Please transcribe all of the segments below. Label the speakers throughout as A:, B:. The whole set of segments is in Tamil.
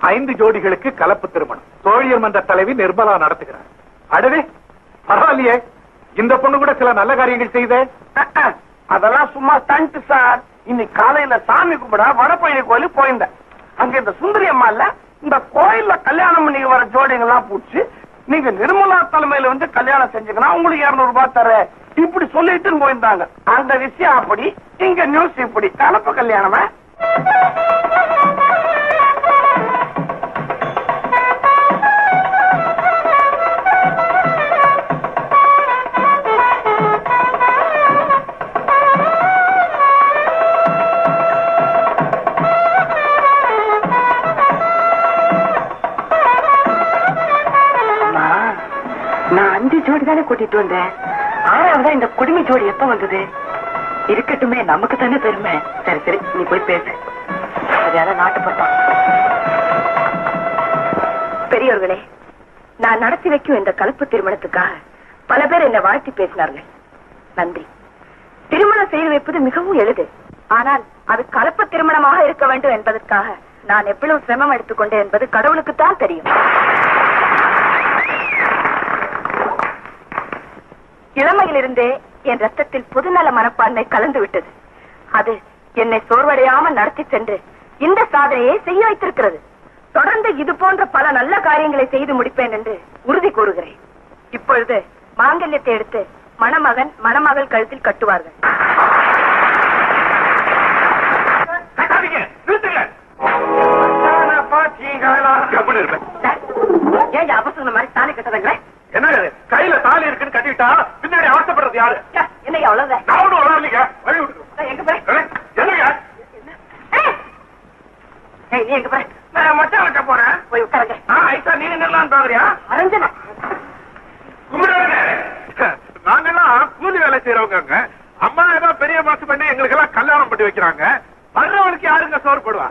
A: ஐந்து ஜோடிகளுக்கு கலப்பு திருமணம். தோழியர் மன்ற தலைவி நிர்மலா நடத்துகிறார். அடவே பரவாயில்லையே. இந்த பொண்ணு கூட சில நல்ல காரியங்கள் செய்த.
B: அதெல்லாம் சும்மா ஸ்டண்ட் சார். இன்னைக்கு காலையில சாமி கும்பிட வடபழனி கோயிலுக்கு போயிருந்தேன். அங்க இந்த சுந்தரி அம்மா இல்ல இந்த கோயில்ல கல்யாணம் பண்ணி வர ஜோடிங்க எல்லாம் பூச்சி நீங்க நிர்மலா தலைமையில வந்து கல்யாணம் செஞ்சீங்கன்னா உங்களுக்கு இருநூறு ரூபாய் தர இப்படி சொல்லிட்டு போயிருந்தாங்க. அந்த விஷயம் அப்படி இங்க நியூஸ் இப்படி. கலப்பு கல்யாணமா?
C: அஞ்சு தானே கூட்டிட்டு வந்தேன். ஆறாவதா இந்த குடுமி ஜோடி எப்ப வந்தது? இருக்கட்டுமே நமக்கு தானே பெருமை. சரி சரி நீ போய் பேசு. அதால நாட்டுப்பட்டான்
D: பெரியவர்களே நான் நடத்தி வைக்கும் இந்த கலப்பு திருமணத்துக்காக பல பேர் என்னை வாழ்த்தி பேசினார்கள். நன்றி. திருமணம் செய்து வைப்பது மிகவும் எளிது. ஆனால் அது கலப்பு திருமணமாக இருக்க வேண்டும் என்பதற்காக நான் எவ்வளவு சிரமம் எடுத்துக்கொண்டேன் என்பது கடவுளுக்குத்தான் தெரியும். இளமையிலிருந்தே என் ரத்தத்தில் புதுநல மனப்பான்மை கலந்து விட்டது. அது என்னை சோர்வடையாமல் நடத்தி சென்று இந்த சாதனையை செய்ய வைத்திருக்கிறது. தொடர்ந்து இது போன்ற பல நல்ல காரியங்களை செய்து முடிப்பேன் என்று உறுதி கூறுகிறேன். இப்பொழுது மாங்கல்யத்தை எடுத்து மணமகன் மணமகள் கழுத்தில் கட்டுவார்கள். அவசரம் மாதிரி தாலி கட்டுறதுங்களே
A: என்ன? கையில தாலி இருக்குன்னு கட்டிவிட்டா பின்னாடி அவசப்படுறது யாரு?
D: என்ன அவ்வளவுதான்
A: நான் ஒண்ணும் வளரலீங்க வழி விட்டுருங்க
D: எங்க போற?
A: ஏய், என்னங்க?
D: நீ எங்க போற?
B: நான் மச்சான் கிட்ட போறேன்.
D: போய் உட்காருங்க.
B: ஆ, ஐசா நீ நின்னலான்னு பாக்குறியா?
D: அரஞ்சனா.
A: நாங்கெல்லாம் கூலி வேலை செய்யறவங்க அம்மா ஏதோ பெரிய மாசு பண்ணி எங்களுக்கு எல்லாம் கல்யாணம் பண்ணி வைக்கிறாங்க. வர்றவனுக்கு யாருங்க சோறு போடுவா?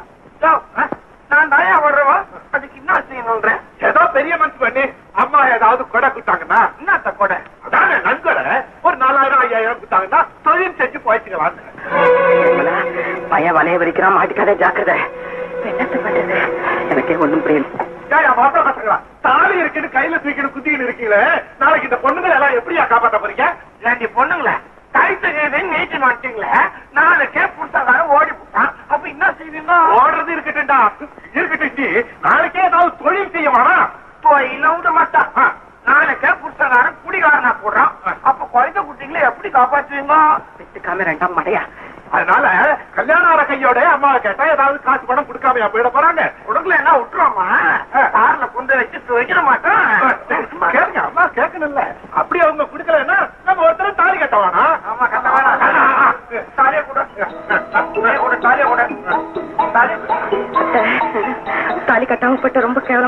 B: நான் தயா வர்றவா அதுக்கு என்ன செய்யணுன்றேன்
A: ஏதோ பெரிய மனசு பண்ணி அம்மா ஏதாவது கொடை கொடுத்தாங்கன்னா
B: என்னத்த கொடை?
A: அதானே நன்கொடை ஒரு நாலாயிரம் ஐயாயிரம் கொடுத்தாங்கன்னா தொழில் செஞ்சு போயிச்சுக்கலாம்
C: பையன் வலைய வலிக்கிறான் மாட்டிக்காத ஜாக்கிரதை. என்னத்த பண்றது? எனக்கே ஒண்ணும் புரியல.
A: தாலி இருக்குன்னு கையில தூக்கிட்டு குத்திக்கிட்டு இருக்கீங்களே நாளைக்கு இந்த பொண்ணுங்களை எல்லாம் எப்படியா காப்பாத்த போறீங்க?
B: ஏண்டி பொண்ணுங்கள? கைத்தறியதை நீச்சு மாட்டீங்களே? நாலு கே புடிச்சாதான் ஓடி போட்டான். அப்ப என்ன செய்வீங்க?
A: ஓடுறது இருக்கட்டும்டா. இருக்கட்டும் டி. நாளைக்கே ஏதாவது தொழில் செய்ய வேணாம்
B: போய் விட மாட்டான் நாலு கே புடிச்சாதான் குடிகாரனா போடுறான். அப்ப குழந்தை குட்டிங்களை எப்படி காப்பாற்றுவீங்க?
C: பெத்துக்காம ரெண்டாம் மடையா?
A: அதனால கல்யாணம் ஆற கையோட அம்மா கேட்டா ஏதாவது காசு பணம் கொடுக்காமையா போயிட போறாங்க.
B: உடம்புல என்ன விட்டுருவாமா? கார்ல கொண்டு வச்சு துவைக்கிற மாட்டான்
A: கேளுங்க அம்மா கேட்கணும்ல அப்படி அவங்க குடுக்கலன்னா நம்ம ஒருத்தரும் தாலி கட்ட வேணாம்.
B: ஆமா கட்ட வேணாம். தாலிய கூட. தாலிய கூட
D: தாலி கட்டாம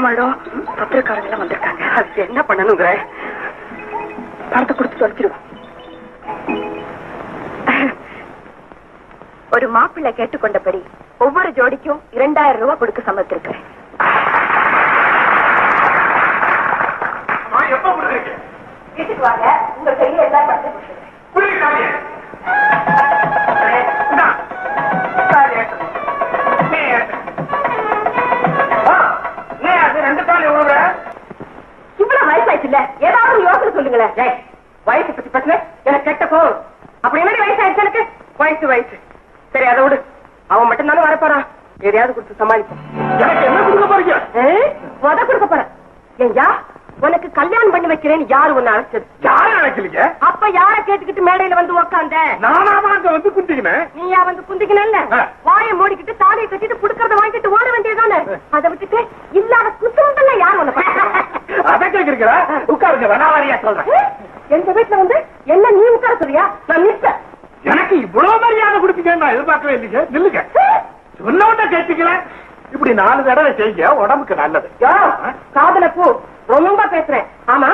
D: கேவலமாயிடும் பத்திரக்காரங்க எல்லாம் வந்திருக்காங்க.
C: அதுக்கு என்ன பண்ணணுங்கிற?
D: பணத்தை கொடுத்து தொலைச்சிருவோம் ஒரு மாப்பிள்ளை கேட்டுக்கொண்டபடி ஒவ்வொரு ஜோடிக்கும் இரண்டாயிரம் ரூபாய் கொடுக்க சம்மத்திருக்கிறேன் வீட்டுக்கு வாங்க. உங்க கையில எல்லாம் பணத்தை கொடுத்துருக்கேன்.
C: ஏய், வயசு பத்தி பத்தின எனக்கு கெட்ட அப்படி என்ன வயசு ஆயிடுச்சு எனக்கு? வயசு வயசு. சரி அதை விடு. அவன் மட்டும் தானே வரப்போறான். எதையாவது கொடுத்து சமாளிப்போம்.
A: எனக்கு என்ன கொடுக்க போறீங்க?
C: உத கொடுக்க போறேன். ஐயா உனக்கு கல்யாணம் பண்ணி வைக்கிறேன்னு யாரு உன்னை அழைச்சது
A: யாரும் நினைக்கலீங்க
C: அப்ப யார கேட்டுக்கிட்டு மேடையில வந்து உக்காந்த?
A: நானாமா அங்க வந்து குந்திக்கினேன்
C: நீயா வந்து குந்திக்கணும்ல
A: ஆ.
C: வாயை மூடிக்கிட்டு தாலியை கட்டிட்டு புடுக்கறத வாங்கிட்டு ஓட வேண்டியதானே அதை விட்டுட்டு இல்லாத குத்துறதுல யார் பார்த்தா?
A: அத கேக்குறீங்களா உட்காருங்க வேணா வரியா சொல்றேன்.
C: எங்க வீட்டுல வந்து என்ன நீ உட்கார சொல்றியா? நான் மிஸ்டர்
A: எனக்கு இவ்வளவு மரியாதை கொடுப்பீங்கன்னு நான் எதிர்பார்க்கவே இல்லைங்க. நில்லுங்க. சொன்ன உடனே கேட்டீங்களே இப்படி நாலு தடவை செய்ய உடம்புக்கு நல்லது.
C: காதல பூ. ரொம்ப பேசுறேன் ஆமா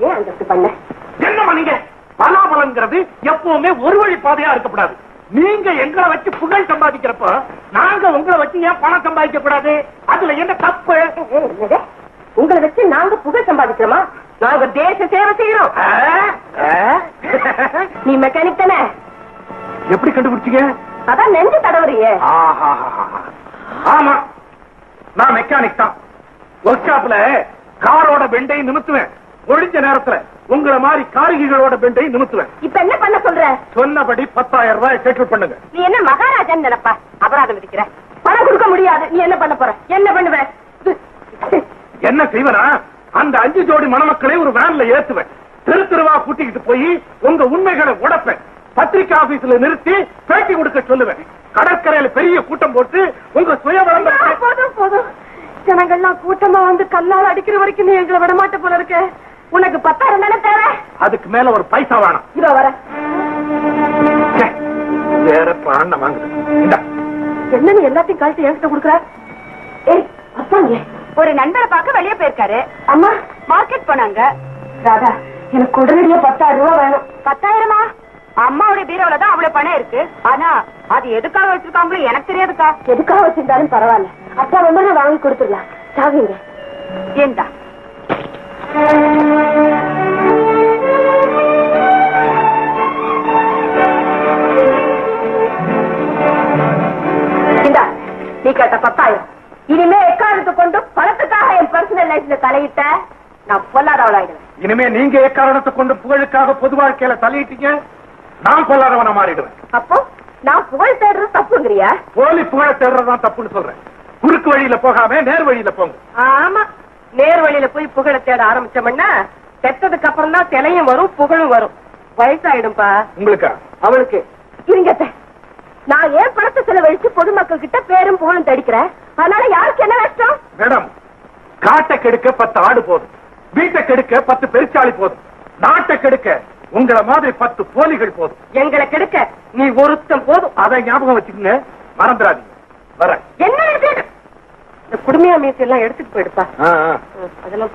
C: ஏன் அந்த பண்ண
A: என்னம்மா நீங்க பலாபலங்கிறது எப்பவுமே ஒரு வழி பாதையா இருக்கக்கூடாது. நீங்க எங்களை வச்சு புகழ் சம்பாதிக்கிறப்ப நாங்க உங்களை வச்சு ஏன் பணம் சம்பாதிக்க கூடாது அதுல என்ன தப்பு?
C: உங்களை வச்சு நாங்க புகழ் சம்பாதிக்கிறோமா? நாங்க தேச சேவை செய்யறோம்? நீ மெக்கானிக் தானே?
A: எப்படி கண்டுபிடிச்சீங்க?
C: அதான் நெஞ்சு தடவுறியே.
A: ஆஹாஹாஹா. ஆமா. நான் மெக்கானிக் தான். ஒர்க் ஷாப்ல காரோட பெண்டை நிமித்துவேன். ஒழிஞ்ச நேரத்துல உங்கள மாதிரி காரிகைகளோட பெண்டை நிமித்துவேன்.
C: இப்ப என்ன பண்ண சொல்ற?
A: சொன்னபடி பத்தாயிரம் ரூபாய் செட்டில் பண்ணுங்க.
C: நீ என்ன மகாராஜான்னு நினைப்பா? அபராதம் விதிக்கிற பணம் கொடுக்க முடியாது. நீ என்ன பண்ண போற? என்ன பண்ணுவ?
A: என்ன செய்வனா? அந்த அஞ்சு ஜோடி மணமக்களை ஒரு வேன்ல ஏத்துவேன். தெரு தெருவா கூட்டிக்கிட்டு போய் உங்க உண்மைகளை உடைப்பேன். பத்திரிகை ஆபீஸ்ல நிறுத்தி பேட்டி கொடுக்க சொல்லுவேன். கடற்கரையில பெரிய கூட்டம் போட்டு உங்க சுய விளம்பரத்தை
C: போதும் போதும். ஜனங்கள்லாம் கூட்டமா வந்து கல்லால் அடிக்கிற வரைக்கும் நீ எங்களை விட மாட்ட போல இருக்க. உனக்கு பத்தாயிரம் தானே தேவை?
A: அதுக்கு மேல ஒரு பைசா வேணாம்.
C: இதோ வர.
A: வேற பணம் வாங்குது. இந்தா.
C: என்ன நீ எல்லாத்தையும் கழிச்சு என்கிட்ட கொடுக்குற? ஏய் அப்பாங்க. ஒரு நண்பரை பார்க்க வெளியே போயிருக்காரு. அம்மா. மார்க்கெட் போனாங்க. ராதா எனக்கு உடனடியா பத்தாயிரம் ரூபாய் வேணும். பத்தாயிரமா? அம்மாவுடைய பீரோல தான் அவ்வளவு பணம் இருக்கு. ஆனா அது எதுக்காக வச்சிருக்காங்களோ எனக்கு தெரியாதுக்கா. எதுக்காக வச்சிருந்தாலும் பரவாயில்ல. அப்பா ரொம்ப நான் வாங்கி கொடுத்துடலாம். சாவிங்க ஏண்டா? நீ கேட்ட பத்தாயிரம் இனிமே எக்காரணத்தை கொண்டு பணத்துக்காக என் பர்சனல் லைஃப்ல தலையிட்ட நான் பொல்லாதவளாயிடுவேன்
A: இனிமே நீங்க எக்காரணத்தை கொண்டு புகழுக்காக பொது வாழ்க்கையில தலையிட்டீங்க நான் பொல்லாதவன மாறிடுவேன்.
C: அப்போ நான் புகழ் தேடுறது தப்புங்கிறியா?
A: போலி புகழ தேடுறதுதான் தப்புன்னு சொல்றேன். குறுக்கு வழியில போகாம நேர் வழியில போங்க.
C: ஆமா. நேர் வழியில போய் புகழ தேட ஆரம்பிச்சோம்னா செத்ததுக்கு அப்புறம் தான் திலையும் வரும் புகழும் வரும். வயசாயிடும்பா.
A: உங்களுக்கா?
C: அவளுக்கு. இருங்க. நான் ஏன் பணத்தை செலவழிச்சு பொதுமக்கள் கிட்ட பேரும் புகழும் தடிக்கிறேன்? அதனால யாருக்கு என்ன நஷ்டம்?
A: மேடம் காட்டை கெடுக்க பத்து ஆடு போதும். வீட்டை கெடுக்க பத்து பெருச்சாளி போதும். நாட்டை கெடுக்க உங்கள மாதிரி பத்து போலிகள் போதும்.
C: எங்களை கெடுக்க நீ ஒருத்தன் போதும்.
A: அதை ஞாபகம் வச்சுக்கோங்க. மறந்துடாதீங்க. வரேன்.
C: என்ன? இந்த குடுமையா மீசை எல்லாம் எடுத்துட்டு போயிடுப்பா. அதெல்லாம்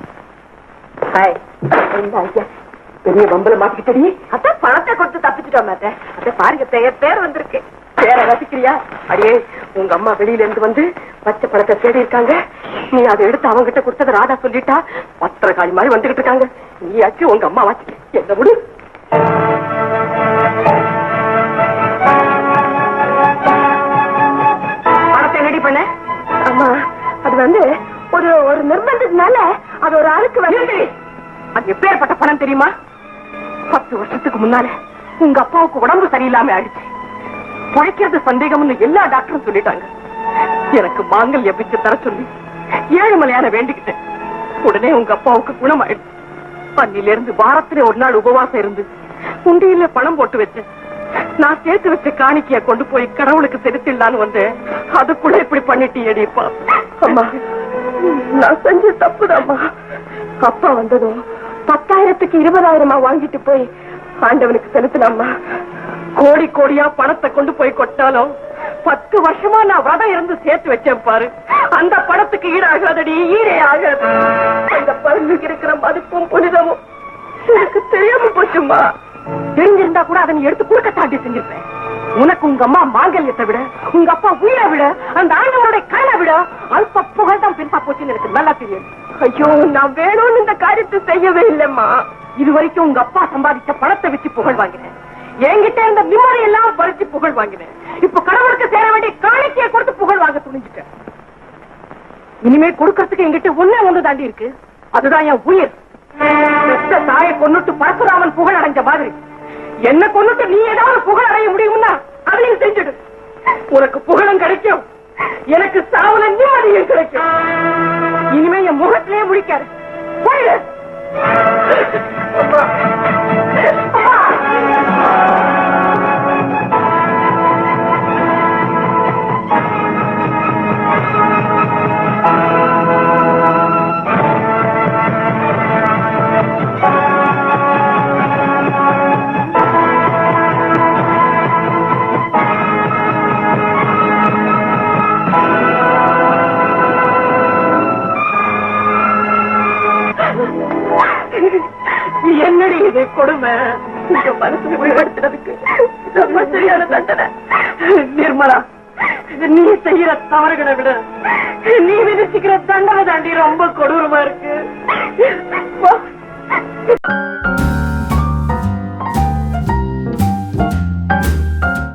C: ஹாய். பெரிய பம்பல மாட்டிக்கிட்டடி. அதான் பணத்தை கொடுத்து தப்பிச்சுட்டோம் அத்தை அத்தை பாருங்க பேர் வந்திருக்கு. ரசிக்கிறியா? அடியே உங்க அம்மா வெளியில இருந்து வந்து பச்சை பழத்தை தேடி இருக்காங்க நீ அதை எடுத்து அவங்க கிட்ட கொடுத்தத ராதா சொல்லிட்டா பத்திரகாளி மாதிரி வந்துகிட்டு இருக்காங்க. நீயாச்சு உங்க அம்மா வாச்சு. என்ன விடு பணத்தை ரெடி பண்ண. அம்மா அது வந்து ஒரு ஒரு நிர்பந்தத்தினால அது ஒரு ஆளுக்கு வந்து அது எப்பேற்பட்ட பணம் தெரியுமா? பத்து வருஷத்துக்கு முன்னால உங்க அப்பாவுக்கு உடம்பு சரியில்லாம ஆயிடுச்சு. பிழைக்கிறது சந்தேகம்னு எல்லா டாக்டரும் சொல்லிட்டாங்க. எனக்கு மாங்கல்ய பிச்சு தர சொல்லி ஏழுமலையான வேண்டிக்கிட்டேன். உடனே உங்க அப்பாவுக்கு குணமாயிடுச்சு. அன்னில இருந்து வாரத்துல ஒரு நாள் உபவாசம் இருந்து உண்டியில பணம் போட்டு வச்சேன். நான் சேர்த்து வச்ச காணிக்கைய கொண்டு போய் கடவுளுக்கு செலுத்திடலான்னு வந்தேன். அதுக்குள்ள இப்படி பண்ணிட்டீங்கடிப்பா அம்மா நான் செஞ்ச தப்புதாம்மா. அப்பா வந்ததும் பத்தாயிரத்துக்கு இருபதாயிரமா வாங்கிட்டு போய் ஆண்டவனுக்கு செலுத்தினாம்மா. கோடி கோடியா பணத்தை கொண்டு போய் கொட்டாலும் பத்து வருஷமா நான் வடம் இருந்து சேர்த்து வச்சேன் பாரு. அந்த பணத்துக்கு ஈடாகாதடி ஈடே ஆகாது. அந்த பருந்து இருக்கிற மதிப்பும் புனிதமும் எனக்கு தெரியாம போச்சுமா தெரிஞ்சிருந்தா கூட அதை எடுத்து கொடுக்க தாண்டி செஞ்சிருப்பேன். உனக்கு உங்க அம்மா மாங்கல்யத்தை விட உங்க அப்பா உயிரை விட அந்த ஆண்டவனுடைய கண்ணை விட அல்ப புகழ் தான் பெருசா போச்சுன்னு எனக்கு நல்லா தெரியும். ஐயோ நான் வேணும்னு இந்த காரியத்தை செய்யவே இல்லைம்மா. இது வரைக்கும் உங்க அப்பா சம்பாதிச்ச பணத்தை வச்சு புகழ் வாங்கினேன். என்கிட்ட இருந்த விமரை எல்லாம் பறிச்சு புகழ் வாங்கினேன். இப்ப கடவுளுக்கு சேர வேண்டிய காணிக்கையை கொடுத்து புகழ் வாங்க துணிஞ்சுட்டேன். இனிமே கொடுக்கறதுக்கு என்கிட்ட ஒண்ணே ஒண்ணு தாண்டி இருக்கு. அதுதான் என் உயிர். பெத்த தாயை கொண்டுட்டு பரசுராமன் புகழ் அடைஞ்ச மாதிரி. என்ன கொண்டுட்டு நீ ஏதாவது புகழ் அடைய முடியும்னா அதையும் செஞ்சிடு. உனக்கு புகழும் கிடைக்கும். எனக்கு சாவல நிம்மதியும் கிடைக்கும். இனிமே என் முகத்திலே முடிக்காது. போயிடு. கொடுமை. உங்க மனசு முடிவெடுத்துறதுக்கு ரொம்ப சரியான தண்டனை. நிர்மலா நீ செய்யற தவறுகளை விட. நீ விதிச்சுக்கிற தண்டனை தாண்டி ரொம்ப கொடூரமா இருக்கு.